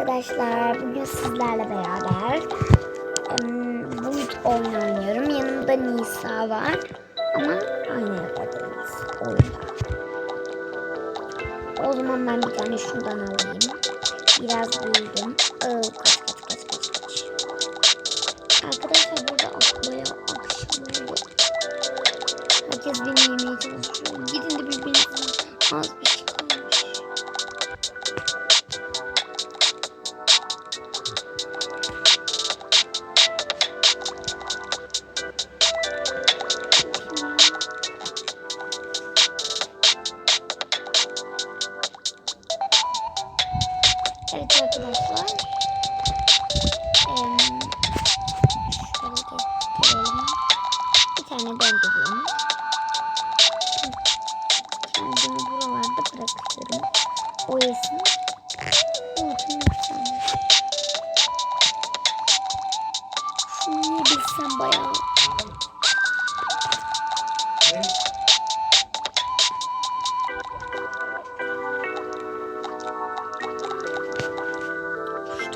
arkadaşlar. Bugün sizlerle beraber em, Bulut oyunu oynuyorum. Yanımda Nisa var. Ama aynı evdeyiz oyunda. O zaman ben bir tane şundan alayım. Biraz büyüdüm. Aa, kaç kaç kaç kaç kaç. Arkadaşlar burada akmaya akşam. Herkes beni yemeye çalışıyor. Gidin de birbirinizden az bir şey Evet arkadaşlar. Getirelim. Bir tane döndüreyim. Kendimi buralarda bırakıyorum. O yesin. Şunu yiyebilsem bayağı. Şu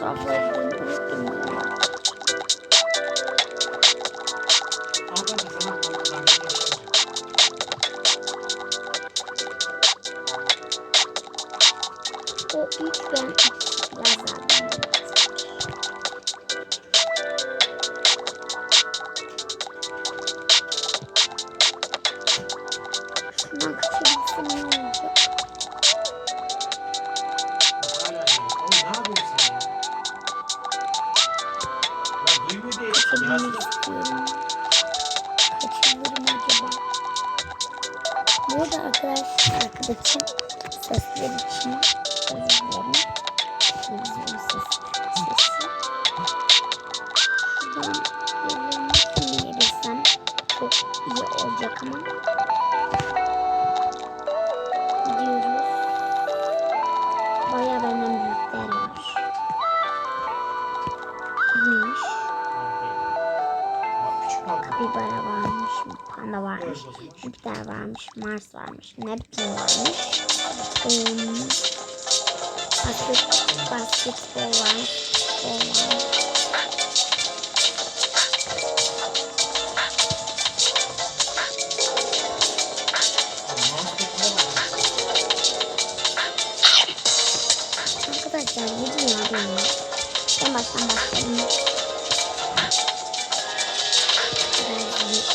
gidelim. Unuttum ya. O ilk ben biraz Kaçabilmek istiyorum. Kaçabilirim acaba? Bu arada arkadaşlar arkadaşım sesler için özür dilerim. Televizyon sesi. Şuradan ellerimi tanıyabilsem çok iyi olacak ama. Kapibara varmış, panda varmış, Jüpiter varmış, Mars varmış, Neptün varmış. Ee, basket, basketbol varmış, futbol varmış. Arkadaşlar yedim ya benim. En baştan başlayalım.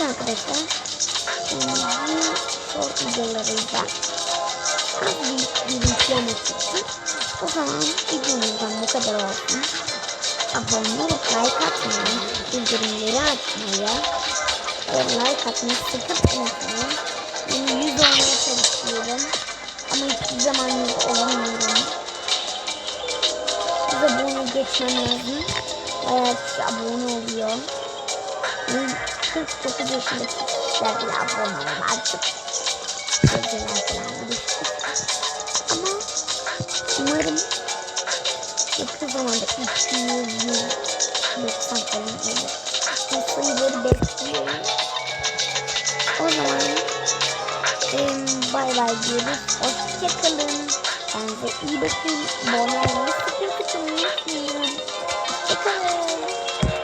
Evet arkadaşlar. Bu short videolarıyla az bir yemek için. O zaman videomuzdan bu kadar olsun. Abone olup like atmayı, bildirimleri açmayı ve like atmayı sakın unutmayın. Yani 100 olmaya çalışıyorum. Ama hiçbir zaman 100 olamıyorum. 100 abone geçmem lazım. Bayağı kişi abone oluyor. Yani 49 yaşındaki kişiler bile abone olun artık. Ama umarım yakın zamanda 200 yıl yoksa falan olur. Sayıları bekliyorum. O zaman bay bay diyoruz. Hoşçakalın. Kendinize iyi bakın. Sakın sakın unutmayın. Hoşçakalın.